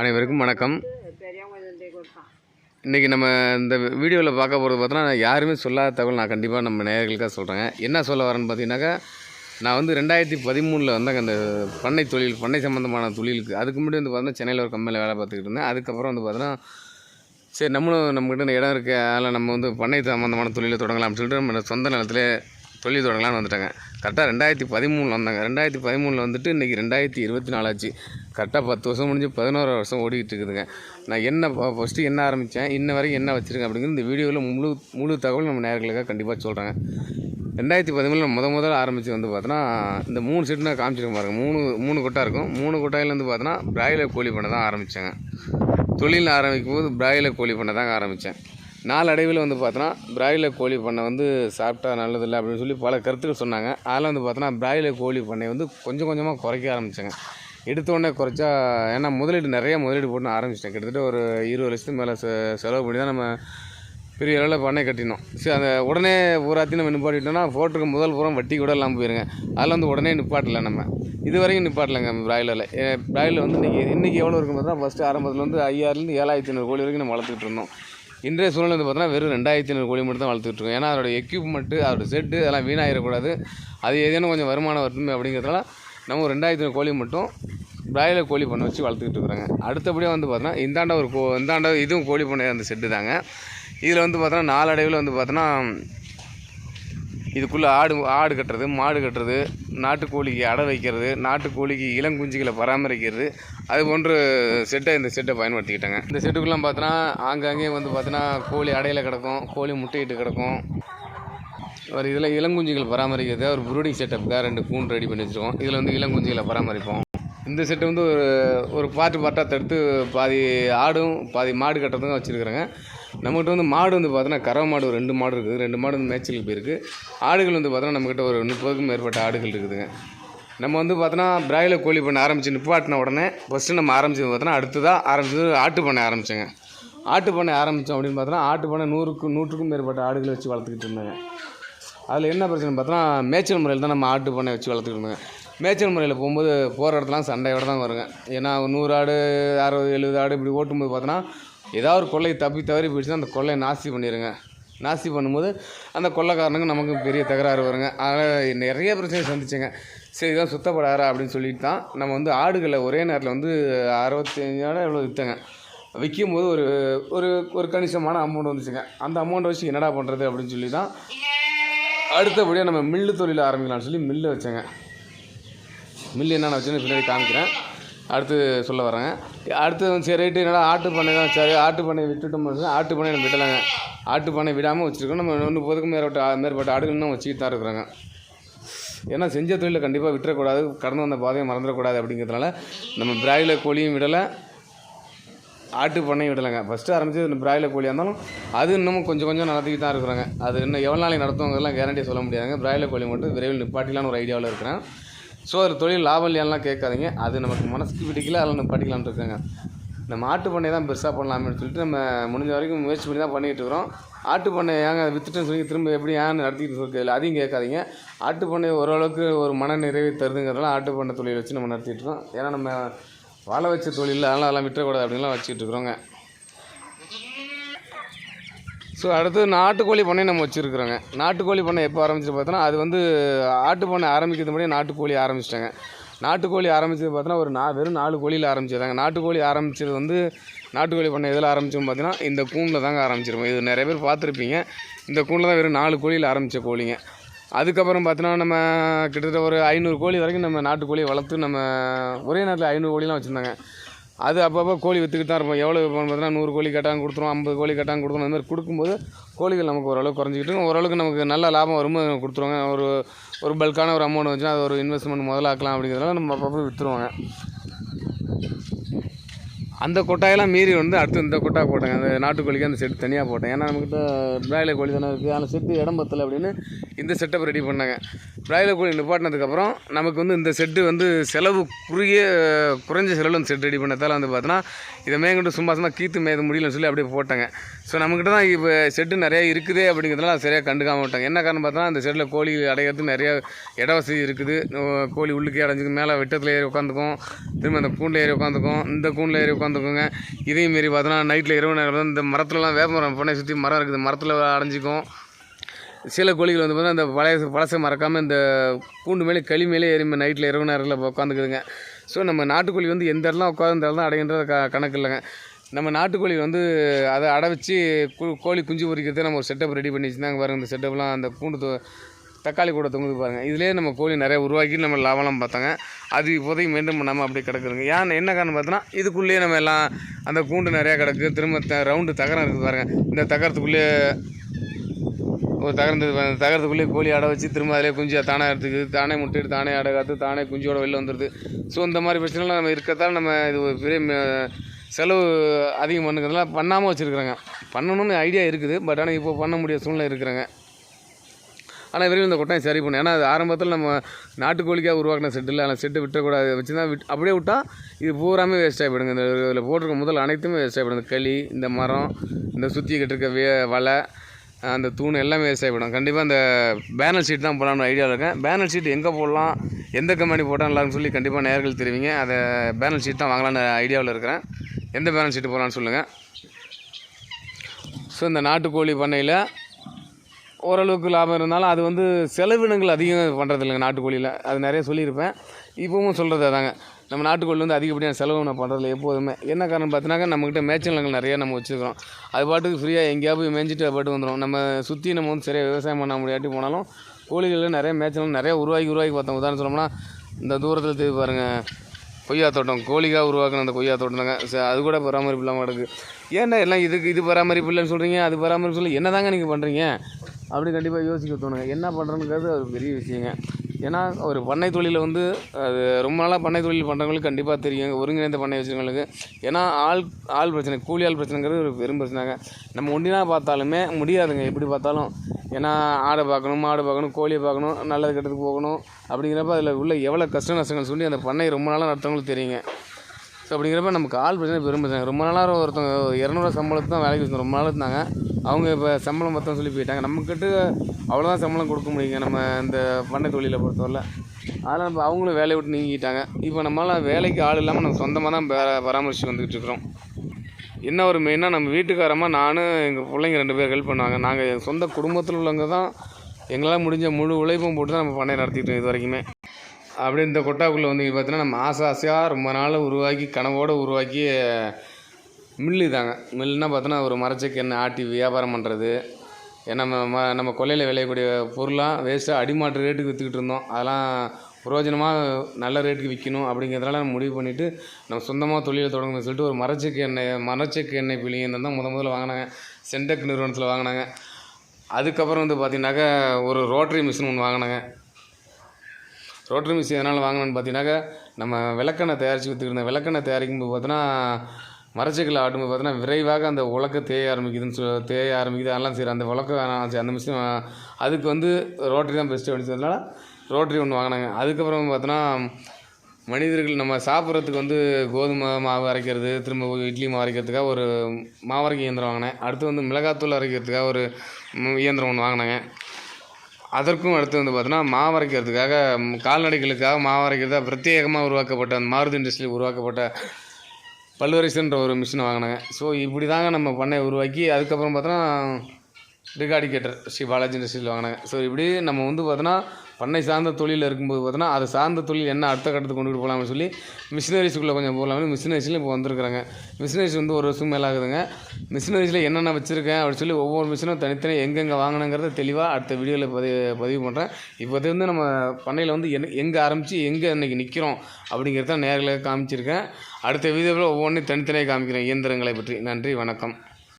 அனைவருக்கும் வணக்கம். இன்றைக்கி நம்ம இந்த வீடியோவில் பார்க்க போகிறது பார்த்தோன்னா யாருமே சொல்லாத தகவல் நான் கண்டிப்பாக நம்ம நேயர்களுக்காக சொல்கிறேங்க என்ன சொல்ல வரேன்னு பார்த்தீங்கன்னாக்கா நான் வந்து ரெண்டாயிரத்தி பதிமூணில் வந்தாங்க. அந்த பண்ணை தொழில் பண்ணை சம்மந்தமான தொழிலுக்கு. அதுக்கு முன்னாடி வந்து பார்த்தீங்கன்னா சென்னையில் ஒரு கம்பெனியில் வேலை பார்த்துக்கிட்டு இருந்தேன். அதுக்கப்புறம் வந்து பார்த்தோன்னா சரி நம்மளும் நம்மக்கிட்ட இடம் இருக்குது அதில் நம்ம வந்து பண்ணை சம்மந்தமான தொழிலை தொடங்கலாம் அப்படின்னு சொல்லிட்டு நம்ம சொந்த நிலத்திலே தொழில் தொடங்கலாம்னு வந்துட்டாங்க. கரெக்டாக ரெண்டாயிரத்தி பதிமூணில் வந்தாங்க. ரெண்டாயிரத்தி பதிமூணில் வந்துட்டு இன்றைக்கி ரெண்டாயிரத்தி இருபத்தி நாலாச்சு. கரெக்டாக பத்து வருஷம் முடிஞ்சு பதினோரு வருஷம் ஓடிக்கிட்டு இருக்குதுங்க. நான் என்ன ஃபஸ்ட்டு என்ன ஆரம்பித்தேன் இன்ன வரைக்கும் என்ன வச்சுருக்கேன் அப்படிங்கிறது இந்த வீடியோவில் முழு முழு தகவல் நம்ம நேர்களுக்காக கண்டிப்பாக சொல்கிறேங்க ரெண்டாயிரத்தி பதிமூணில் முத முதல்ல ஆரம்பித்து வந்து பார்த்தோன்னா இந்த மூணு செட்டு நான் காமிச்சிருக்கேன் பாருங்க. மூணு மூணு கொட்டா இருக்கும். மூணு கொட்டாயிலேருந்து பார்த்தோன்னா பிராய்லர் கோழி பண்ண தான் ஆரம்பித்தேங்க தொழில் ஆரம்பிக்கும் போது பிராய்லர் கோழி பண்ண தாங்க ஆரம்பித்தேன் நாளடைவில் வந்து பார்த்தோன்னா பிராய்லர் கோழி பண்ணை வந்து சாப்பிட்டா நல்லதில்லை அப்படின்னு சொல்லி பல கருத்துக்கள் சொன்னாங்க. அதில் வந்து பார்த்தோன்னா பிராய்லர் கோழி பண்ணை வந்து கொஞ்சம் கொஞ்சமாக குறைக்க ஆரம்பித்தேங்க எடுத்த உடனே குறைச்சா ஏன்னா முதலீடு நிறைய முதலீடு போட்டு ஆரம்பிச்சிட்டேன். கிட்டத்தட்ட ஒரு இருபது லட்சத்துக்கு மேலே செ செலவு பண்ணி தான் நம்ம பெரிய அளவில் பண்ணை கட்டினோம். சரி அந்த உடனே பூராத்தையும் நம்ம நிப்பாட்டிட்டோம்னா போட்டிருக்க முதல் பூரம் வட்டி கூட இல்லாமல் போயிருங்க. அதில் வந்து உடனே நிப்பாட்டல நம்ம. இது வரைக்கும் நிப்பாட்டலைங்க பிராய்லரில். பிராய்லர் வந்து இன்றைக்கி இன்றைக்கி எவ்வளோ இருக்கும் பார்த்தா ஃபஸ்ட்டு ஆரம்பத்தில் வந்து ஐயாயிரலேருந்து ஏழாயிரத்தி ஐநூறு கோழி வரைக்கும் நம்ம வளர்த்துட்டு இருந்தோம். இன்றைய சூழ்நிலை வந்து பார்த்தோன்னா வெறும் ரெண்டாயிரத்தி ஐநூறு கோழி மட்டும் தான் வளர்த்துட்டு இருக்கோம். ஏன்னா அதோட எக்யூப்மெண்ட்டு அதோட செட்டு அதெல்லாம் வீணாயிடக்கூடாது அது ஏதேனும் கொஞ்சம் வருமானம் வரணும் அப்படிங்கிறதுனால நம்ம ரெண்டாயிரத்தி ஐநூறு கோழி மட்டும் பிராய்லர் கோழி பண்ணை வச்சு வளர்த்துக்கிட்டு இருக்கிறாங்க. அடுத்தபடியாக வந்து பார்த்தோன்னா இந்தாண்ட ஒரு கோ இந்தாண்ட இதுவும் கோழி பண்ணை அந்த செட்டு தாங்க. இதில் வந்து பார்த்தோன்னா நாளடைவில் வந்து பார்த்தோன்னா இதுக்குள்ளே ஆடு ஆடு கட்டுறது மாடு கட்டுறது நாட்டுக்கோழிக்கு அடை வைக்கிறது நாட்டுக்கோழிக்கு இளங்குஞ்சுகளை பராமரிக்கிறது அது போன்ற செட்டை இந்த செட்டை பயன்படுத்திக்கிட்டாங்க. இந்த செட்டுக்குள்ளே பார்த்தோன்னா ஆங்காங்கே வந்து பார்த்தோன்னா கோழி அடையில் கிடக்கும் கோழி முட்டையிட்டு கிடக்கும். ஒரு இதில் இளங்குஞ்சிகள் பராமரிக்கிறது ஒரு ப்ரூடிங் செட்டப்புக்காக ரெண்டு கூண்டு ரெடி பண்ணி வச்சுருக்கோம். இதில் வந்து இளங்குஞ்சிகளை பராமரிப்போம். இந்த செட்டு வந்து ஒரு ஒரு பாட்டு பாட்டாக தடுத்து பாதி ஆடும் பாதி மாடு கட்டுறதுக்கும் வச்சுருக்குறேங்க. நம்மகிட்ட வந்து மாடு வந்து பார்த்தோன்னா கறவை மாடு ஒரு ரெண்டு மாடு இருக்குது. ரெண்டு மாடு வந்து மேய்ச்சலுக்கு போயிருக்கு. ஆடுகள் வந்து பார்த்தோன்னா நம்மக்கிட்ட ஒரு முப்பதுக்கும் மேற்பட்ட ஆடுகள் இருக்குதுங்க. நம்ம வந்து பார்த்தோன்னா பிராய்லர் கோழி பண்ண ஆரம்பிச்சு நிப்பாட்டின உடனே ஃபஸ்ட்டு நம்ம ஆரம்பிச்சது பார்த்தோன்னா அடுத்ததாக ஆரம்பிச்சது ஆட்டு பண்ணை ஆரம்பித்தேங்க ஆட்டு பண்ணை ஆரம்பித்தோம் அப்படின்னு பார்த்தோன்னா ஆட்டு பண்ணை நூறுக்கு நூற்றுக்கும் மேற்பட்ட ஆடுகளை வச்சு வளர்த்துக்கிட்டு இருந்தாங்க. அதில் என்ன பிரச்சனை பார்த்தோன்னா மேய்ச்சல் முறையில் தான் நம்ம ஆட்டு பண்ணை வச்சு வளர்த்துக்கிட்டு இருந்தோங்க. மேய்ச்சல் முறையில் போகும்போது போகிற இடத்துலாம் சண்டையோட தான் வருங்க. ஏன்னா நூறு ஆடு அறுபது எழுபது ஆடு இப்படி ஓட்டும்போது பார்த்தோன்னா ஏதாவது ஒரு கொள்ளை தப்பி தவறி போயிடுச்சுன்னா அந்த கொள்ளையை நாஸ்தி பண்ணிடுங்க நாஸ்தி பண்ணும்போது அந்த கொள்ளைக்காரனுக்கு நமக்கு பெரிய தகராறு வருங்க. அதனால் நிறைய பிரச்சனை சந்திச்சுங்க. சரி இதான் சுத்தப்படாரா அப்படின்னு சொல்லிட்டு தான் நம்ம வந்து ஆடுகளை ஒரே நேரத்தில் வந்து அறுபத்தஞ்சு ஆடு எவ்வளோ விற்கும் போது ஒரு ஒரு ஒரு கணிசமான அமௌண்ட் வந்துச்சுங்க. அந்த அமௌண்ட்டை வச்சு என்னடா பண்ணுறது அப்படின்னு சொல்லி தான் அடுத்தபடியாக நம்ம மில்லு தொழில் ஆரம்பிக்கலாம்னு சொல்லி மில்லு வச்சேங்க. மில்லு என்னென்ன வச்சுன்னு பின்னாடி காமிக்கிறேன். அடுத்து சொல்ல வரேங்க அடுத்து வந்து சரி ரைட்டு என்னடா? ஆட்டு பண்ணை தான் சரி ஆட்டு பண்ணை விட்டுட்டோம் ஆட்டு பண்ணை நம்ம விடலைங்க. ஆட்டு பண்ணை விடாமல் வச்சுருக்கோம். நம்ம ஒன்று போதுக்கும் மேற்பட்ட மேற்பட்ட ஆடுகள் இன்னும் வச்சுக்கிட்டு தான் இருக்கிறாங்க. ஏன்னா செஞ்ச தொழிலை கண்டிப்பாக விட்டுறக்கூடாது. கடந்து வந்த பாதையை மறந்துடக்கூடாது அப்படிங்கிறதுனால நம்ம பிராய்லர் கோழியும் விடலை. ஆட்டு பண்ணையும் விடலைங்க. ஃபஸ்ட்டு ஆரம்பித்து இந்த பிராய்லர் கோழியாக இருந்தாலும் அது இன்னமும் கொஞ்சம் கொஞ்சம் நடத்திக்கிட்டு தான் இருக்கிறாங்க. அது இன்னும் எவ்வளோ நாளைக்கு நடத்துவங்கலாம் கேரண்டியாக சொல்ல முடியாதுங்க. பிராய்லர் கோழி மட்டும் விரைவில் நிப்பாட்டிலான்னு ஒரு ஐடியாவில் இருக்கிறேன். ஸோ அதில் தொழில் லாபம் இல்லையாலாம் கேட்காதீங்க. அது நமக்கு மனசுக்கு பிடிக்கல அதில் நிப்பாட்டிக்கலாம்னு இருக்காங்க. நம்ம மாட்டு பண்ணை தான் பெருசாக பண்ணலாம்னு சொல்லிட்டு நம்ம முடிஞ்ச வரைக்கும் முயற்சி பண்ணி தான் பண்ணிகிட்டு இருக்கிறோம். ஆட்டு பண்ணை ஏங்க வித்துட்டுன்னு சொல்லி திரும்ப எப்படி ஏன்னு நடத்திட்டு இருக்கல அதையும் கேட்காதீங்க. ஆட்டு பண்ணை ஓரளவுக்கு ஒரு மன நிறைவை தருதுங்கிறதுனால ஆட்டு பண்ணை தொழில் வச்சு நம்ம நடத்திட்டு இருக்கோம். ஏன்னா நம்ம வாழ வச்ச தொழில் அதெல்லாம் அதெல்லாம் விட்டுறக்கூடாது அப்படின்லாம் வச்சுக்கிட்டு இருக்கிறோங்க. ஸோ அடுத்து நாட்டுக்கோழி பண்ணை நம்ம வச்சுருக்குறோங்க. நாட்டுக்கோழி பண்ணை எப்போ ஆரம்பிச்சு பார்த்தோன்னா அது வந்து ஆட்டு பண்ணை ஆரம்பிக்கிறது முன்னாடியே நாட்டுக்கோழி ஆரம்பிச்சிட்டாங்க. நாட்டுக்கோழி ஆரம்பிச்சது பார்த்தோன்னா ஒரு நா வெறும் நாலு கோழியில் ஆரம்பிச்சதாங்க நாட்டுக்கோழி ஆரம்பிச்சது வந்து நாட்டுக்கோழி பண்ணை எதில் ஆரம்பிச்சோம் பார்த்தீங்கன்னா இந்த கூண்டில் தாங்க ஆரம்பிச்சிருக்கோம். இது நிறைய பேர் பார்த்துருப்பீங்க. இந்த கூண்டில் தான் வெறும் நாலு கோழியில் ஆரம்பித்த கோழிங்க. அதுக்கப்புறம் பார்த்தோன்னா நம்ம கிட்டத்தட்ட ஒரு ஐநூறு கோழி வரைக்கும் நம்ம நாட்டுக்கோழியை வளர்த்து நம்ம ஒரே நேரத்தில் ஐநூறு கோழிலாம் வச்சுருந்தாங்க. அது அப்பப்போ கோழி விற்றுக்கிட்டு தான் இருப்போம். எவ்வளோ விற்போம்னு பார்த்தீங்கன்னா நூறு கோழி கட்டாங்க கொடுத்துருவோம் ஐம்பது கோழி கட்டாங்க கொடுத்துருவோம். அந்த மாதிரி கொடுக்கும்போது கோழிகள் நமக்கு ஓரளவு குறைஞ்சிக்கிட்டு ஓரளவுக்கு நமக்கு நல்ல லாபம் வரும்போது கொடுத்துருவாங்க. ஒரு ஒரு பல்கான ஒரு அமௌண்ட் வந்துச்சுன்னா அது ஒரு இன்வெஸ்ட்மெண்ட் முதலாக்கலாம் அப்படிங்கிறதுனால நம்ம அப்பப்போ விற்றுருவாங்க அந்த கொட்டாயெல்லாம் மீறி வந்து அடுத்து இந்த கொட்டா போட்டாங்க அந்த நாட்டுக்கோழிக்கு அந்த செட்டு தனியாக போட்டேன். ஏன்னா நம்மக்கிட்ட பிராய்லர் கோழி தானே இருக்குது அந்த செட்டு இடம் பத்தலை அப்படின்னு இந்த செட்டப் ரெடி பண்ணாங்க. பிராய்லர் கோழி நிப்பாட்டினதுக்கப்புறம் நமக்கு வந்து இந்த செட்டு வந்து செலவு குறுகிய குறைஞ்ச செலவில் அந்த செட் ரெடி பண்ணதால் வந்து பார்த்தோன்னா இதை மேங்கிட்டு சும்மா சும்மா கீத்து மேத முடியலன்னு சொல்லி அப்படியே போட்டாங்க. ஸோ நம்மக்கிட்ட தான் இப்போ செட்டு நிறைய இருக்குது அப்படிங்கிறதுனால சரியாக கண்டுக்காம விட்டாங்க. என்ன காரணம் பார்த்தோன்னா அந்த செட்டில் கோழி அடையிறதுக்கு நிறையா இட வசதி இருக்குது கோழி உள்ளுக்கே அடைஞ்சிக்கு மேலே வெட்டத்தில் ஏறி உட்காந்துக்கும் திரும்ப அந்த கூண்டில் ஏறி உட்காந்துக்கும் இந்த கூண்டில் ஏறி உட்காந்து உட்காந்துக்குங்க. இதையும் மாரி பார்த்தோன்னா நைட்டில் இரவு நேரம் இந்த மரத்துலலாம் வேப்ப மரம் பண்ணை சுற்றி மரம் இருக்குது. மரத்தில் அடைஞ்சிக்கும். சில கோழிகள் வந்து பார்த்தீங்கன்னா இந்த பழைய பழசை மறக்காமல் இந்த கூண்டு மேலே களி மேலே எரிமை நைட்டில் இரவு நேரத்தில் உட்காந்துக்குதுங்க. ஸோ நம்ம நாட்டுக்கோழி வந்து எந்த இடம்லாம் உட்காந்து இடம்லாம் அடைகின்றது க கணக்கு இல்லைங்க. நம்ம நாட்டுக்கோழி வந்து அதை அடை வச்சு கோழி குஞ்சு பொரிக்கிறது நம்ம ஒரு செட்டப் ரெடி பண்ணி வச்சுருந்தாங்க பாருங்கள் இந்த செட்டப்லாம் அந்த கூண்டு தக்காளி கூட தொங்குது பாருங்கள் இதுலேயே நம்ம கோழி நிறையா உருவாக்கி நம்ம லாபம்லாம் பார்த்தாங்க. அது இப்போதைக்கு மெயின்டைன் பண்ணாமல் அப்படியே கிடக்குதுங்க. ஏன் என்ன காரணம் பார்த்தோன்னா இதுக்குள்ளேயே நம்ம எல்லாம் அந்த கூண்டு நிறையா கிடக்கு. திரும்ப த ரவுண்டு தகரம் இருக்குது பாருங்கள் இந்த தகரத்துக்குள்ளேயே ஒரு தகர்ந்து தகரத்துக்குள்ளே கோழி அடை வச்சு திரும்ப அதிலே குஞ்சு தானே எடுத்துக்குது. தானே முட்டையிட்டு தானே அடை காத்து தானே குஞ்சோட வெளில வந்துடுது ஸோ இந்த மாதிரி பிரச்சனைலாம் நம்ம இருக்கத்தால் நம்ம இது ஒரு பெரிய ம- செலவு அதிகம் பண்ணுங்கிறதுலாம் பண்ணாமல் வச்சுருக்குறாங்க. பண்ணணும்னு ஐடியா இருக்குது. பட் ஆனால் இப்போ பண்ண முடியாத சூழ்நிலை இருக்கிறாங்க. ஆனால் விரைவில் இந்த கொட்டாயம் சரி பண்ணும் ஏன்னா அது ஆரம்பத்தில் நம்ம நாட்டுக்கோழிக்காக உருவாக்கின செட்டு இல்லை. ஆனால் செட்டு விட்டக்கூடாது. வச்சு தான் விட் அப்படியே விட்டால் இது பூராமே வேஸ்ட் ஆகிடுங்க இந்த இதில் போட்டிருக்க முதல் அனைத்துமே வேஸ்ட் ஆகிடும் இந்த களி இந்த மரம் இந்த சுற்றி கட்டிருக்க வே வலை அந்த தூண் எல்லாமே வேஸ்ட் ஆகிடும் கண்டிப்பாக அந்த பேனல் ஷீட் தான் போடலாம்னு ஐடியாவில் இருக்கேன். பேனல் ஷீட் எங்கே போடலாம் எந்த கம்பெனி போட்டால் நல்லாருன்னு சொல்லி கண்டிப்பாக நேர்கள் தெரிவிங்க. அதை பேனல் ஷீட் தான் வாங்கலான்னு ஐடியாவில் இருக்கிறேன். எந்த பேனல் ஷீட் போடலான்னு சொல்லுங்கள் ஸோ இந்த நாட்டுக்கோழி பண்ணையில் ஓரளவுக்கு லாபம் இருந்தாலும் அது வந்து செலவினங்கள் அதிகம் பண்ணுறது இல்லைங்க நாட்டுக்கோழியில். அது நிறைய சொல்லியிருப்பேன். இப்போவும் சொல்கிறது அதாங்க. நம்ம நாட்டுக்கோழி வந்து அதிகப்படியான செலவு நான் பண்ணுறதில்ல எப்போதுமே. என்ன காரணம் பார்த்தினாக்கா நம்மக்கிட்ட மேய்ச்சல் நிலங்கள் நிறைய நம்ம வச்சுருக்கிறோம். அது பாட்டுக்கு ஃப்ரீயாக எங்கேயாவது போய் மேய்ஞ்சிட்டு அது பாட்டு வந்துடும் நம்ம சுற்றி நம்ம வந்து சரியாக விவசாயம் பண்ண முடியாட்டி போனாலும் கோழிகளில் நிறைய மேய்ச்சல் நிறைய உருவாக்கி உருவாக்கி பார்த்தோம். உதாரணம் சொல்லணும்னா இந்த தூரத்தில் திருப்பி பாருங்கள் கொய்யா தோட்டம். கோழிக்காக உருவாக்கின அந்த கொய்யா தோட்டம் தாங்க. அது கூட பராமரிப்பு இல்லாமல் கிடக்கு. ஏன்டா எல்லாம் இதுக்கு இது பராமரிப்பு இல்லைன்னு சொல்கிறீங்க அது பராமரிப்பு சொல்லி என்ன தாங்க நீங்கள் பண்ணுறீங்க அப்படி கண்டிப்பாக யோசிக்க தோணுங்க. என்ன பண்ணுறதுங்கிறது அது ஒரு பெரிய விஷயங்க. ஏன்னா ஒரு பண்ணை தொழிலை வந்து அது ரொம்ப நாளாக பண்ணை தொழில் பண்ணுறவங்களுக்கு கண்டிப்பாக தெரியும். ஒருங்கிணைந்த பண்ணை வச்சுருக்கவங்களுக்கு. ஏன்னா ஆள் ஆள் பிரச்சனை கூலி ஆள் பிரச்சனைங்கிறது ஒரு பெரும் பிரச்சனைங்க நம்ம ஒன்றினா பார்த்தாலுமே முடியாதுங்க. எப்படி பார்த்தாலும். ஏன்னா ஆடை பார்க்கணும் மாடு பார்க்கணும் கோழியை பார்க்கணும் நல்லது கெட்டதுக்கு போகணும். அப்படிங்கிறப்ப அதில் உள்ள எவ்வளோ கஷ்ட நஷ்டங்கள் சொல்லி அந்த பண்ணை ரொம்ப நாளாக நடத்தவங்களுக்கு தெரியுங்க. ஸோ அப்படிங்கிறப்ப நமக்கு ஆள் பிரச்சனை பெரும் பிரச்சனை ரொம்ப நாளாக ஒருத்தவங்க இரநூறுவா சம்பளத்துக்கு தான் வேலைக்கு வச்சுருந்தோம் ரொம்ப நாள் இருந்தாங்க. அவங்க இப்போ சம்பளம் மொத்தம் சொல்லி போயிட்டாங்க. நம்மக்கிட்ட அவ்வளோதான் சம்பளம் கொடுக்க முடியுங்க. நம்ம இந்த பண்ணை தொழிலை பொறுத்தவரை அதனால் இப்போ அவங்களும் வேலையை விட்டு நீங்கிட்டாங்க. இப்போ நம்மளால் வேலைக்கு ஆள் இல்லாமல் நம்ம சொந்தமாக தான் பரா- பராமரிச்சு வந்துக்கிட்டு இருக்கிறோம். என்ன ஒரு மெயினாக நம்ம வீட்டுக்காரமாக நானும் எங்கள் பிள்ளைங்க ரெண்டு பேர் ஹெல்ப் பண்ணுவாங்க. நாங்கள் சொந்த குடும்பத்தில் உள்ளவங்க தான் எங்களால் முடிஞ்ச முழு உழைப்பும் போட்டு தான் நம்ம பண்ணை நடத்திட்டு இது வரைக்குமே. அப்படியே இந்த கொட்டாக்குள்ளே வந்து பார்த்தீங்கன்னா நம்ம ஆசை ஆசையாக ரொம்ப நாள் உருவாக்கி கனவோடு உருவாக்கி மில்லு தாங்க மில்லுன்னா பார்த்தோன்னா ஒரு மரச்செக்கு எண்ணெய் ஆட்டி வியாபாரம் பண்ணுறது நம்ம ம நம்ம கொல்லையில் விளையக்கூடிய பொருளாக வேஸ்ட்டாக அடிமாட்டு ரேட்டுக்கு விற்றுக்கிட்டு இருந்தோம். அதெல்லாம் பிரயோஜனமாக நல்ல ரேட்டுக்கு விற்கணும் அப்படிங்கிறதுனால நம்ம முடிவு பண்ணிவிட்டு நம்ம சொந்தமாக தொழிலை தொடங்கணும்னு சொல்லிட்டு ஒரு மரச்செக்கு எண்ணெய் மரச்செக்கு எண்ணெய் பிள்ளைங்க தான் முத முதல்ல வாங்கினாங்க. சென்டெக் நிறுவனத்தில் வாங்கினாங்க. அதுக்கப்புறம் வந்து பார்த்திங்கனாக்கா ஒரு ரோட்டரி மிஷின் ஒன்று வாங்கினாங்க. ரோட்டரி மிஷின் எதனால் வாங்கினேன்னு பார்த்தீங்கன்னாக்கா நம்ம விளக்கெண்ணெய் தயாரித்து விற்றுக்கிட்டு விளக்கெண்ணெய் தயாரிக்கும் போது பார்த்தோன்னா மரச்செக்கில் ஆட்டும்போது பார்த்தோன்னா விரைவாக அந்த உலக்க தேய ஆரம்பிக்குதுன்னு சொல் தேய ஆரம்பிக்குது அதெல்லாம் சரி அந்த உலக்க அந்த மிஷின் அதுக்கு வந்து ரோட்டரி தான் பெஸ்ட்டு அப்படின்றதுனால ரோட்டரி ஒன்று வாங்கினாங்க. அதுக்கப்புறம் பார்த்தோன்னா மனிதர்கள் நம்ம சாப்பிட்றதுக்கு வந்து கோதுமை மாவு அரைக்கிறது திரும்ப இட்லி மாவு அரைக்கிறதுக்காக ஒரு மாவரைக்கும் இயந்திரம் வாங்கினேன். அடுத்து வந்து மிளகாத்தூள் அரைக்கிறதுக்காக ஒரு இயந்திரம் ஒன்று வாங்கினாங்க. அதற்கும் அடுத்து வந்து பார்த்தோன்னா மாவரைக்கிறதுக்காக கால்நடைகளுக்காக மாவு பிரத்யேகமாக உருவாக்கப்பட்ட அந்த மாருதி இண்டஸ்ட்ரியில் உருவாக்கப்பட்ட பல்வரிசன்ற ஒரு மிஷினை வாங்கினாங்க. ஸோ இப்படி தாங்க நம்ம பண்ணையை உருவாக்கி அதுக்கப்புறம் பார்த்தோன்னா ரிகார்டிகேட்டர் ஸ்ரீ பாலாஜி இண்டஸ்ட்ரியில் வாங்கினாங்க. ஸோ இப்படி நம்ம வந்து பார்த்தோன்னா பண்ணை சார்ந்த தொழிலில் இருக்கும்போது பார்த்தோன்னா அது சார்ந்த தொழில் என்ன அடுத்த கட்டத்துக்கு கொண்டுகிட்டு போகலாம்னு சொல்லி மிஷினரிஸ்க்குள்ளே கொஞ்சம் போகலாம்னு மிஷினரிஸில் இப்போ வந்திருக்கிறாங்க. மிஷினரிஸ் வந்து ஒரு வருஷம் மேலே ஆகுதுங்க மிஷினரிஸில் என்னென்ன வச்சுருக்கேன் அப்படின்னு சொல்லி ஒவ்வொரு மிஷினும் தனித்தனியாக எங்கெங்கே வாங்கினங்கிறத தெளிவாக அடுத்த வீடியோவில் பதிவு பதிவு பண்ணுறேன் இப்போ வந்து நம்ம பண்ணையில் வந்து என் எங்கே ஆரம்பித்து எங்கே இன்றைக்கி நிற்கிறோம் அப்படிங்கிறத நேரில் காமிச்சிருக்கேன். அடுத்த வீடியோவில் ஒவ்வொன்றையும் தனித்தனியாக காமிக்கிறேன் இயந்திரங்களை பற்றி. நன்றி வணக்கம்.